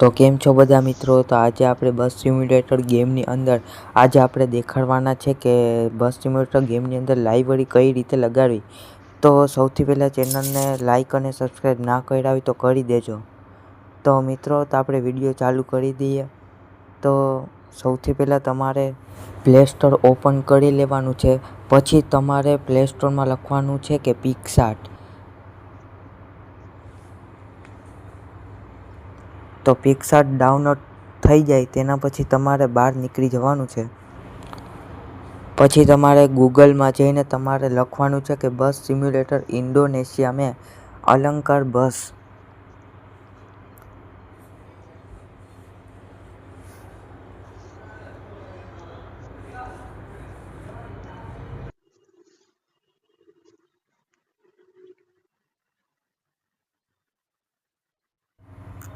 તો કેમ છો બધા મિત્રો? તો આજે આપણે બસ સિમ્યુલેટર ગેમની અંદર આજે આપણે દેખાડવાના છે કે બસ સિમ્યુલેટર ગેમની અંદર લાઇબ્રેરી કઈ રીતે લગાડવી. તો સૌથી પહેલાં ચેનલને લાઇક અને સબસ્ક્રાઈબ ના હોય તો કરી દેજો. તો મિત્રો, તો આપણે વીડિયો ચાલુ કરી દઈએ. તો સૌથી પહેલાં તમારે પ્લે સ્ટોર ઓપન કરી લેવાનું છે. પછી તમારે પ્લે સ્ટોરમાં લખવાનું છે કે પિક્સાર્ટ તો પિક્સાર્ટ ડાઉનલોડ થઈ જાય તેના પછી તમારે બહાર નીકળી જવાનું છે. પછી તમારે ગૂગલમાં જઈને તમારે લખવાનું છે કે બસ સિમ્યુલેટર ઇન્ડોનેશિયા મેં અલંકાર બસ.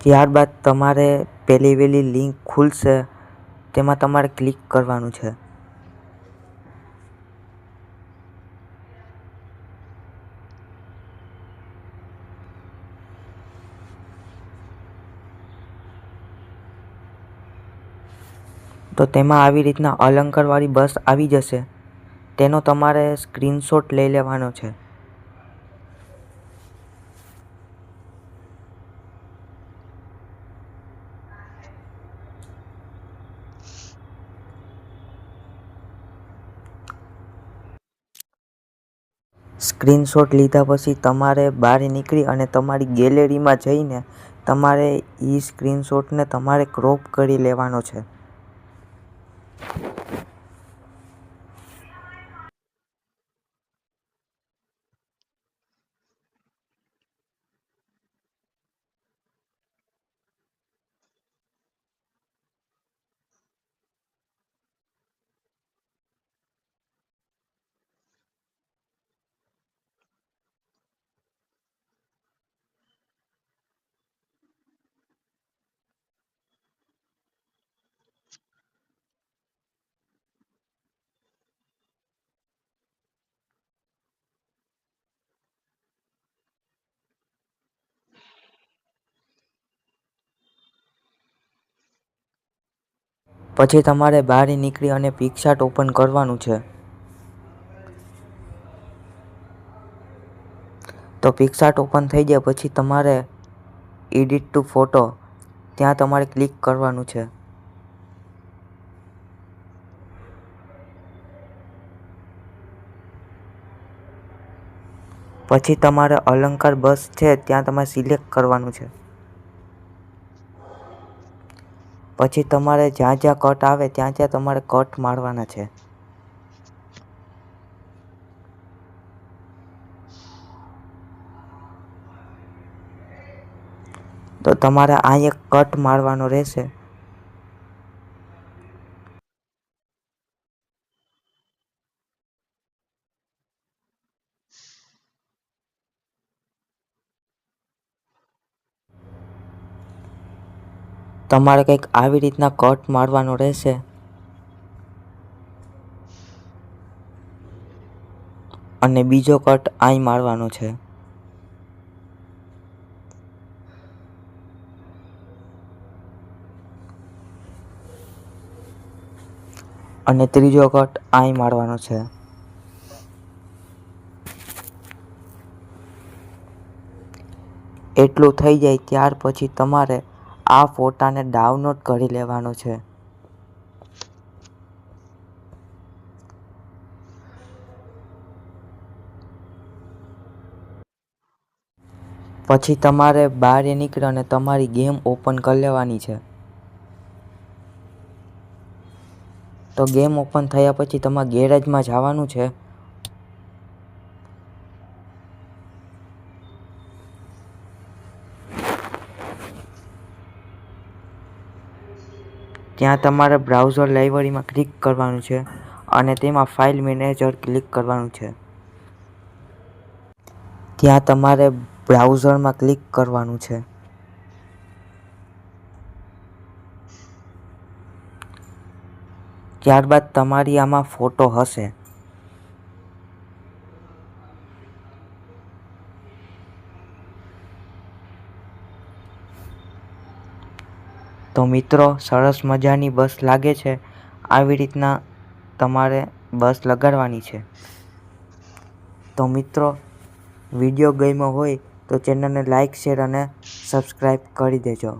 ત્યારબાદ તમારે પહેલી વહેલી લિંક ખુલશે, તેમાં તમારે ક્લિક કરવાનું છે. તો તેમાં આવી રીતના અલંકારવાળી બસ આવી જશે. તેનો તમારે સ્ક્રીનશોટ લઈ લેવાનો છે. સ્ક્રીનશોટ લીધા પછી તમારે બહાર નીકળી અને તમારી ગેલેરીમાં જઈને તમારે એ સ્ક્રીનશોટને તમારે ક્રોપ કરી લેવાનો છે. પછી તમારે બહાર નીકળી અને પિકશાટ ઓપન કરવાનું છે. તો પિકશાટ ઓપન થઈ જાય પછી તમારે એડિટ ટુ ફોટો ત્યાં તમારે ક્લિક કરવાનું છે. પછી તમારે અલંકાર બસ છે, ત્યાં તમારે સિલેક્ટ કરવાનું છે. પછી તમારે જ્યાં જ્યાં કટ આવે ત્યાં ત્યાં તમારે કટ મારવાના છે. તો તમારે આ એક કટ મારવાનો રહેશે. તમારે કંઈક આવી રીતના કટ મારવાનો રહેશે? અને બીજો કટ અહીં મારવાનો છે. અને ત્રીજો કટ અહીં મારવાનો છે. એટલું થઈ જાય ત્યાર પછી તમારે આ ફોટાને ડાઉનલોડ કરી લેવાનો છે. પછી તમારે બહાર નીકળી અને તમારી ગેમ ઓપન કરી લેવાની છે. તો ગેમ ઓપન થયા પછી તમારે ગેરેજમાં જવાનું છે. ત્યાં તમારે બ્રાઉઝર લાઇબ્રેરીમાં ક્લિક કરવાનું છે અને તેમાં ફાઇલ મેનેજર ક્લિક કરવાનું છે. ત્યાં તમારે બ્રાઉઝરમાં ક્લિક કરવાનું છે. ત્યારબાદ તમારી આમાં ફોટો હશે. તો મિત્રો, સરસ મજાની બસ લાગે છે. આવી રીતના તમારે બસ લગાડવાની છે. તો મિત્રો, વીડિયો ગમ્યો હોય તો ચેનલને લાઈક, શેર અને સબસ્ક્રાઈબ કરી દેજો.